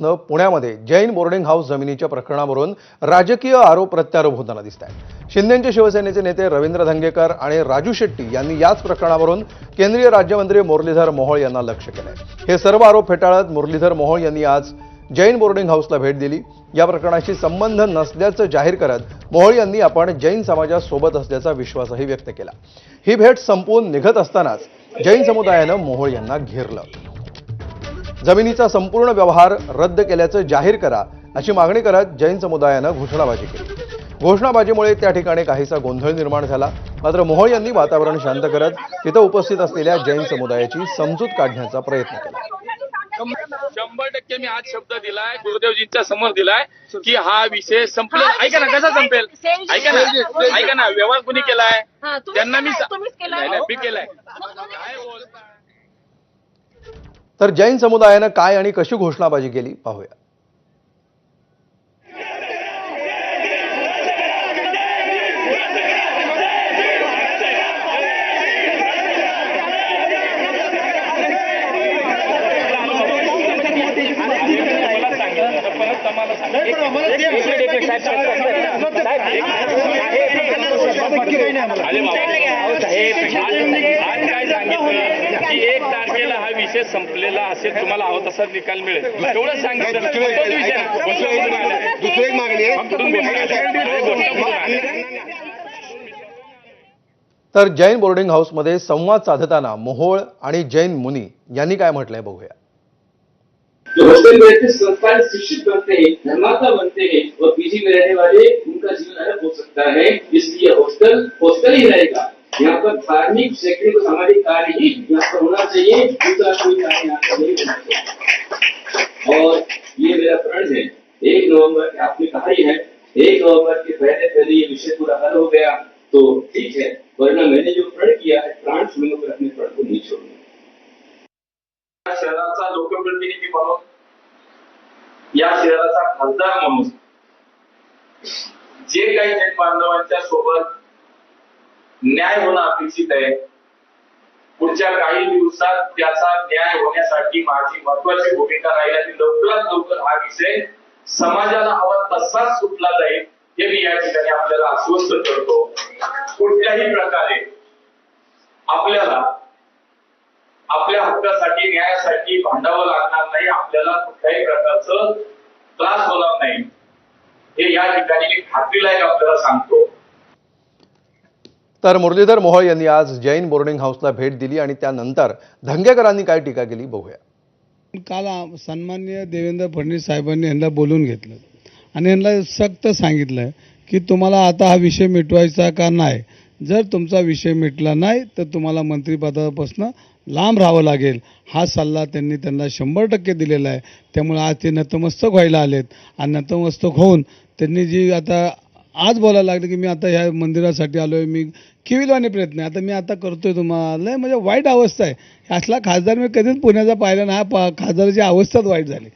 पुण्यामध्ये Jain boarding house जमिनीच्या प्रकरणावरून राजकीय आरोप प्रत्यारोप होताना दिसत आहेत शिंदेचे शिवसेनेचे नेते रवींद्र धंगेकर आणि राजू शेट्टी यांनी याच प्रकरणावरून केंद्रीय राज्यमंत्री मुरलीधर मोहोळ यांना लक्ष केलंय. हे सर्व आरोप फेटाळत मुरलीधर मोहोळ यांनी आज जैन बोर्डिंग हाऊसला भेट दिली. या प्रकरणाशी संबंध नसल्याचं जाहीर करत मोहोळ यांनी आपण जैन समाजासोबत असल्याचा विश्वासही व्यक्त केला. ही भेट संपवून निघत असतानाच जैन समुदायानं मोहोळ यांना घेरलं. जमिनीचा संपूर्ण व्यवहार रद्द केल्याचं जाहीर करा अशी मागणी करत जैन समुदायानं घोषणाबाजी केली. घोषणाबाजीमुळे त्या ठिकाणी काहीसा गोंधळ निर्माण झाला. मात्र मोहोळ यांनी वातावरण शांत करत तिथं उपस्थित असलेल्या जैन समुदायाची समजूत काढण्याचा प्रयत्न केला. शंभर टक्के मी आज शब्द दिलाय गुरुदेवजींच्या समोर दिलाय की हा विषय संपलेला. ऐका ना कसा संपेल? ऐका ना ऐका ना व्यवहार कुणी केलाय? त्यांना मी केलाय, मी? तर जैन समुदायानं काय आणि कशी घोषणाबाजी केली पाहूया अरे साहेब, आज आज काय सांगितलं की एक तारखेला हा विषय संपलेला असेल तुम्हाला हवं तसा निकाल मिळेल. तेवढं सांगितलं. दुसरी मागणी आहे. तर जैन बोर्डिंग हाऊसमध्ये संवाद साधताना मोहोळ आणि जैन मुनी यांनी काय म्हटलंय बघूया. जो हॉस्टल में रहते संस्कार शिक्षित बनते हैं बनते हैं और पीजी में रहने वाले उनका जीवन अलग हो सकता है. इसलिए हॉस्टल हॉस्टल ही रहेगा. धार्मिक शैक्षणिक और सामाजिक कार्य ही यहाँ पर होना चाहिए दूसरा कोई कार्य यहाँ पर नहीं होना चाहिए। और ये मेरा प्रण है। एक नवंबर आपने कहा ही है, एक नवंबर के पहले पहले ये विषय पूरा हल हो गया तो ठीक है। वरना मैंने जो प्रण किया है, प्राण छोड़ने पर अपने प्रण को नहीं छोड़ना। शहराचा लोकप्रतिनिधी म्हणून या शहराचा खासदार म्हणून जे काही बांधवांच्या सोबत न्याय होणं अपेक्षित आहे. पुढच्या काही दिवसात त्याचा न्याय होण्यासाठी माझी महत्वाची भूमिका राहील आणि लवकरात लवकर हा विषय समाजाला हवा तसाच सुटला जाईल हे मी या ठिकाणी आपल्याला आश्वस्त करतो. कुठल्याही प्रकारे आपल्याला आपल्या हक्कासाठी न्यायासाठी भांडावं लागणार नाही आपल्याला कुठल्याही प्रकारचं त्रास होणार नाही. हे या ठिकाणी मी खात्रीलायक आपल्याला सांगतो. तर मुरलीधर मोहोळ यांनी आज जैन बोर्डिंग हाऊसला भेट दिली आणि त्यानंतर धंगेकरांनी काय टीका केली बघूया. काल सन्मान्य देवेंद्र फडणवीस साहेबांनी यांना बोलून घेतलं. आणि यांना सक्त सांगितलं की तुम्हाला आता हा विषय मिटवायचा का नाही? जर तुमचा विषय मिटला नाही तर तुम्हाला मंत्रिपदापासून लांब राहावं लागेल. हा सल्ला त्यांनी त्यांना शंभर टक्के दिलेला आहे. त्यामुळे आज ते नतमस्तक व्हायला आलेत. आणि नतमस्तक होऊन त्यांनी जी आता आज बोलायला लागले की मी आता ह्या मंदिरासाठी आलो आहे मी किविलवाने प्रयत्न आहे. आता मी आता करतोय तुम्हाला. म्हणजे वाईट अवस्था आहे. असला खासदार मी कधीच पुण्याचा पाहिला नाही. हा पा खासदाराची अवस्थाच वाईट झाली.